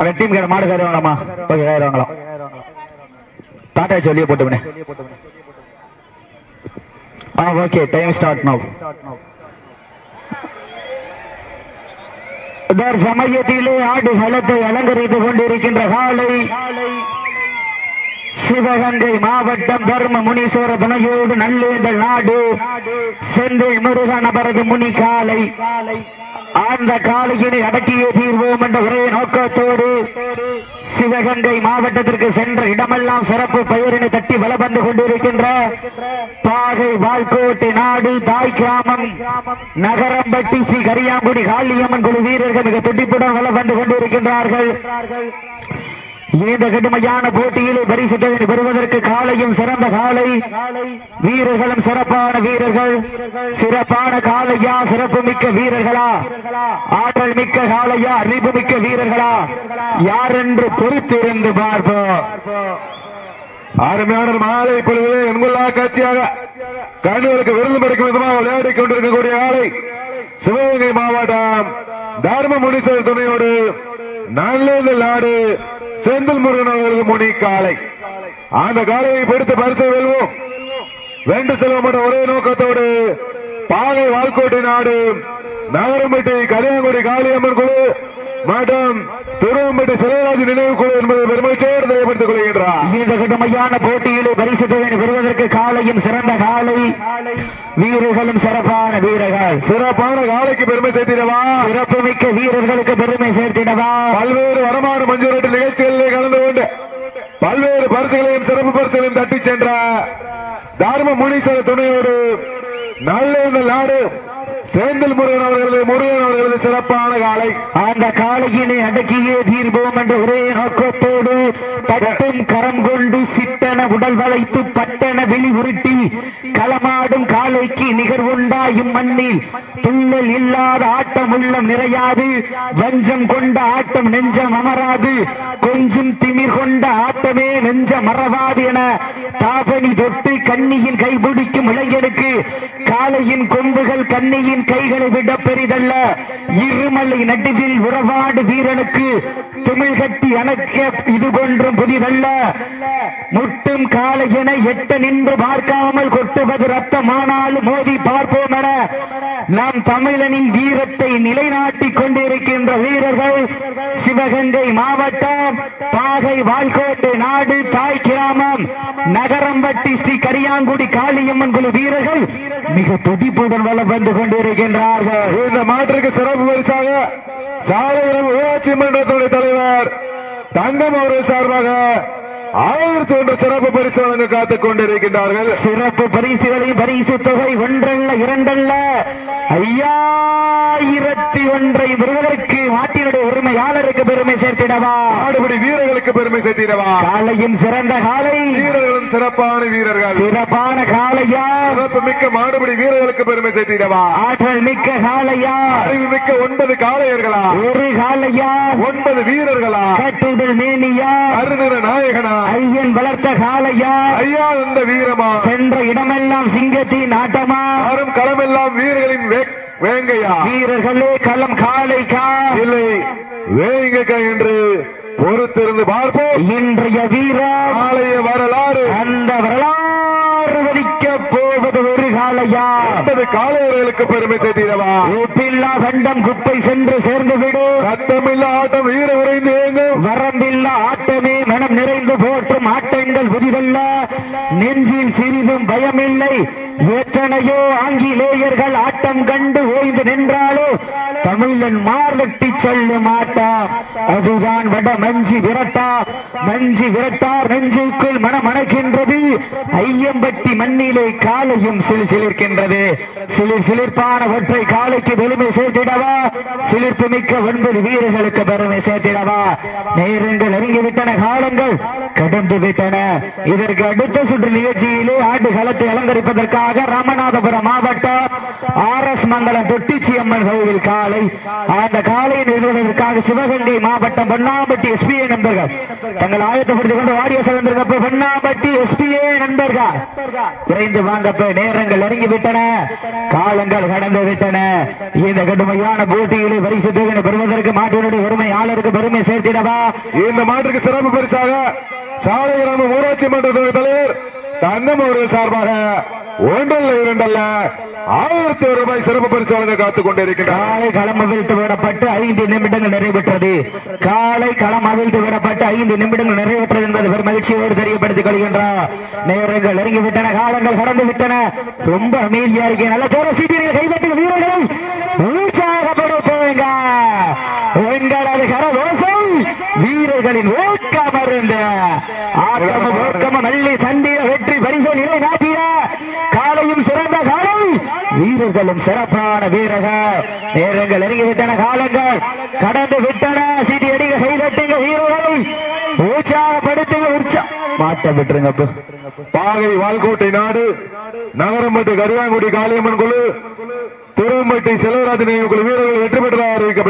அந்த டீம் கேட மாடு கயிறு வாங்கலாமா? ஓகே கயிறு வாங்கலாம். டாடா சொல்லியே போட்டுவினே ஆ ஓகே டைம் ஸ்டார்ட் நவ் தர் சமயத்திலே ஆடு களத்தை அலங்கரித்துக் கொண்டிருக்கின்ற காலை சிவகங்கை மாவட்டம் தர்ம முனீஸ்வர துணையோடு நல்லேந்தல் நாடு. செந்தில் முருகன் அவரது முனி காலை. அந்த காலையினை அடக்கியே தீர்வோம் என்ற ஒரே நோக்கத்தோடு சிவகங்கை மாவட்டத்திற்கு சென்ற இடமெல்லாம் சிறப்பு பெயரினை தட்டி வலம் கொண்டிருக்கின்ற பாகை வால்கோட்டை நாடு தாய் கிராமம் நகரம்பட்டி ஸ்ரீ கரியாங்குடி காளியம்மன் குழு வீரர்கள் மிக துடிப்புடன் வலம் வந்து கொண்டிருக்கின்றார்கள். இந்த கடுமையான போட்டியிலே பரிசுத்தனை பெறுவதற்கு காலையும் சிறந்த காலை. வீரர்களும் சிறப்பான வீரர்கள். சிறப்பான காலையா சிறப்பு மிக்க வீரர்களா? ஆற்றல் மிக்க காலையா அறிவு மிக்க வீரர்களா? யார் என்று பொறுத்திருந்து பார்ப்போம். அருமையான மாலை பொழுது என்குள்ளா காட்சியாக கண்ணூருக்கு விருது படைக்கும் விதமாக விளையாடி கொண்டிருக்கக்கூடிய ஆலை சிவகங்கை மாவட்டம் தர்ம முனீஸ்வரர் துணையோடு நல்லது நாடு செந்தில் முருகன் அவர்களது முனி காலை. அந்த காலையை பிடித்து பரிசை வெல்வோம். வென்று செல்வோம் ஒரே நோக்கத்தோடு பாகை வாழ்கோட்டை நாடு நகரம்பட்டி கரியாங்குடி காளியம்மன் குழு மற்றும் திருவம்பட்டி சிவராஜ் நினைவு குழு என்பதை பெருமைச்சோடு தெரியப்படுத்திக் கொள்கின்றார். இந்த கடுமையான போட்டியிலே பரிசுத்தனை பெறுவதற்கு காலையும் சிறந்த காலை வீரர்களும் சிறப்பான வீரர்கள். சிறப்பான காலைக்கு பெருமை சேர்த்திடவா? சிறப்பு மிக்க வீரர்களுக்கு பெருமை சேர்த்திடவா? பல்வேறு வரமான மஞ்சூரட்டு நிகழ்ச்சிகளிலே கலந்து கொண்டு பல்வேறு பரிசுகளையும் சிறப்பு பரிசுகளையும் தட்டி சென்ற தர்ம முனீஸ்வர துணையோடு நல்ல நாடு சேந்தல் முருகன் அவர்களது முருகன் அவர்களது சிறப்பான காலை. அந்த காளையினை அடக்கியே தீர்வோம் என்ற ஒரே நோக்கத்தோடு பட்டும் கரம் கொண்டு சித்தன உடல் வளைத்து பட்டன வெளி உருட்டி களமாடும் காளைக்கு நிகர்வுண்டா இம்மண்ணில் துள்ளல் இல்லாத ஆட்டம் உள்ளம் நிறையாது. வஞ்சம் கொண்ட ஆட்டம் நெஞ்சம் அமராது. கொஞ்சம் திமிர் கொண்ட ஆட்டமே நெஞ்ச மறவாது என தாபனி தொட்டு கண்ணியின் கைபிடிக்கும் இளைஞனுக்கு காளையின் கொம்புகள் கண்ணியின் கைகளை விட பெரிதல்ல. இருமலை நடுவில் உறவாடு வீரனுக்கு திமிழ் கட்டி அணக்க இது போன்றும் புதிதல்ல. முட்டும் காலை என எட்ட நின்று பார்க்காமல் கொட்டுவது ரத்தமானாலும் மோதி பார்ப்போம் என நாம் தமிழனின் வீரத்தை நிலைநாட்டிக் கொண்டிருக்கின்ற வீரர்கள் சிவகங்கை மாவட்டம் பாகை வால்கோட்டை நாடு தாய் கிராமம் நகரம்பட்டி ஸ்ரீ கரியாங்குடி காளியம்மன் குழு வீரர்கள் மிக துடிப்புடன் வளம் வந்து கொண்டிருக்கின்றார்கள். இந்த மாற்றுக்கு சிறப்பு பரிசாக சாலையிடம் ஊராட்சி மன்றத்துடைய தலைவர் தங்கம் அவர்கள் சார்பாக ஆயிரத்தி ஒன்று சிறப்பு பரிசு வழங்க காத்துக் கொண்டிருக்கின்றார்கள். சிறப்பு பரிசுகளின் பரிசு தொகை ஒன்றல்ல இரண்டல்ல. ஐயாயிரத்தி ஒன்றை பெறுவதற்கு நாட்டினுடைய உரிமையாளருக்கு பெருமை சேர்த்திடவா? ஆடுபடி வீரர்களுக்கு பெருமை சேர்த்திடவா? காலையும் சிறந்த காலை. வீரர்களும் சிறப்பான வீரர்கள். சிறப்பான காளையா சிறப்பு மிக்க மாடுபடி வீரர்களுக்கு பெருமை சேர்த்திடவா? ஆற்றல் மிக்க காளையா அறிவு மிக்க ஒன்பது காளையர்களா? ஒரு காளையா ஒன்பது வீரர்களா? கட்டுடல் மேனியா? அருநிற நாயகனா? ஐயன் வளர்த்த காளையா ஐயா இந்த வீரமா? சென்ற இடமெல்லாம் சிங்கத்தின் ஆட்டமா? வரும் களமெல்லாம் வீரர்களின் வேங்கையா? வீரர்களே களம் காளைக்கா இல்லை. வேங்கக்கா என்று பொறுத்திருந்து பார்ப்போம். இன்றைய வீரர் நாளைய வரலாறு. அந்த வரலாறு வடிக்க போவது ஒரு காளையா? ஒன்பது காளையர்களுக்கு பெருமை சேர்த்திடவா? உப்பில்லா கண்டம் குப்பை சென்று சேர்ந்து விடு. சத்தமில்ல ஆட்டம் வீர உறைந்து ஏங்கும் வரம்பில்லா ஆட்டமே மனம் நிறைந்து போற்றும் ஆட்டங்கள் புதிதல்ல நெஞ்சில் சிறிதும் பயமில்லை. எத்தனையோ ஆங்கிலேயர்கள் ஆட்டம் கண்டு ஓய்ந்து நின்றாலோ தமிழன் மார்வெட்டி சொல்ல மாட்டா. அதுதான் வட மஞ்சி விரட்டா. மஞ்சி விரட்டா நெஞ்சுக்குள் மனம் அணைக்கின்றது ஐயம்பட்டி மண்ணிலே காலையும் சிலு சிலிர்க்கின்றது. சிலிர் சிலிர்ப்பான ஒற்றை காலைக்கு பெருமை சேர்த்திடவா? சிலிர்ப்பு மிக்க ஒன்பது வீரர்களுக்கு பெருமை சேர்த்திடவா? நேரங்கள் நெருங்கிவிட்டன காலங்கள் கடந்து விட்டன. இதற்கு அடுத்த சுற்று நிகழ்ச்சியிலே ஆட்டு களத்தை அலங்கரிப்பதற்காக ராமநாதபுரம் மாவட்டம் ஆர் எஸ் மங்கலம் தொட்டிச்சி அம்மன் கோவில் காலை. அந்த காலையை நிறுவனத்திற்காக சிவகங்கை மாவட்டம் பொன்னாம்பட்டி எஸ்பிஏ நண்பர்கள். தங்கள் ஆயத்தப்படுத்திக் கொண்டு வாடிய சேர்ந்திருக்கப்ப பொன்னாம்பட்டி எஸ்பிஏ நண்பர்கள். குறைந்து வாங்கப்ப நேரங்கள் நெருங்கி விட்டன காலங்கள் கடந்து விட்டன. இந்த கடுமையான போட்டியிலே பரிசு பெறுவதற்கு மாட்டினுடைய உரிமையாளருக்கு பெருமை சேர்த்திடவா? இந்த மாற்றுக்கு சிறப்பு பரிசாக சாலை கிராம ஊராட்சி மன்ற தலைவர் தங்கம் அவர்கள் சார்பாக ஒன்றல்ல இரண்டல்ல ஆயிரத்தி ஒரு ரூபாய் சிறப்பு பரிசு வழங்க காத்துக் கொண்டிருக்கிறார் காலை களம் அவிழ்த்து விடப்பட்டு ஐந்து நிமிடங்கள் நிறைவேற்றது. காலை களம் அவிழ்த்து விடப்பட்டு ஐந்து நிமிடங்கள் நிறைவேற்றது என்பது பெரும் மகிழ்ச்சியோடு தெரியப்படுத்திக் கொள்கின்றார். நேரங்கள் நெருங்கிவிட்டன காலங்கள் கடந்து விட்டன. ரொம்ப அமைதியா இருக்கேன் நல்ல தோற சீட்டியை கைப்பற்றிய வீரர்கள் உற்சாகப்படுத்துங்க உங்களது கரதோசை வீரர்களின் ஊக்கம் அருந்த ஆக்கமும் ஊக்கமும் அள்ளி தந்திர வெற்றி பரிசை நிலை நாட்டிய காலையும் சிறந்த காலை வீரர்களும் சிறப்பான வீரர்கள். நேரங்கள் நெருங்கி காலங்கள் கடந்து விட்டன. சீட்டி அடிக்க கைதட்டுங்க வீரர்களை. உற்சாகப்படுத்துங்க உற்சா மாட்ட விட்டுருங்க பாகை வால்கோட்டை நாடு நகரம்பட்டு கருவாங்குடி காளியம்மன் குழு திருவம்பட்டி செல்வராஜன் குழு வீரர்கள் வெற்றி பெற்றதாக அறிவிக்கப்பட்டது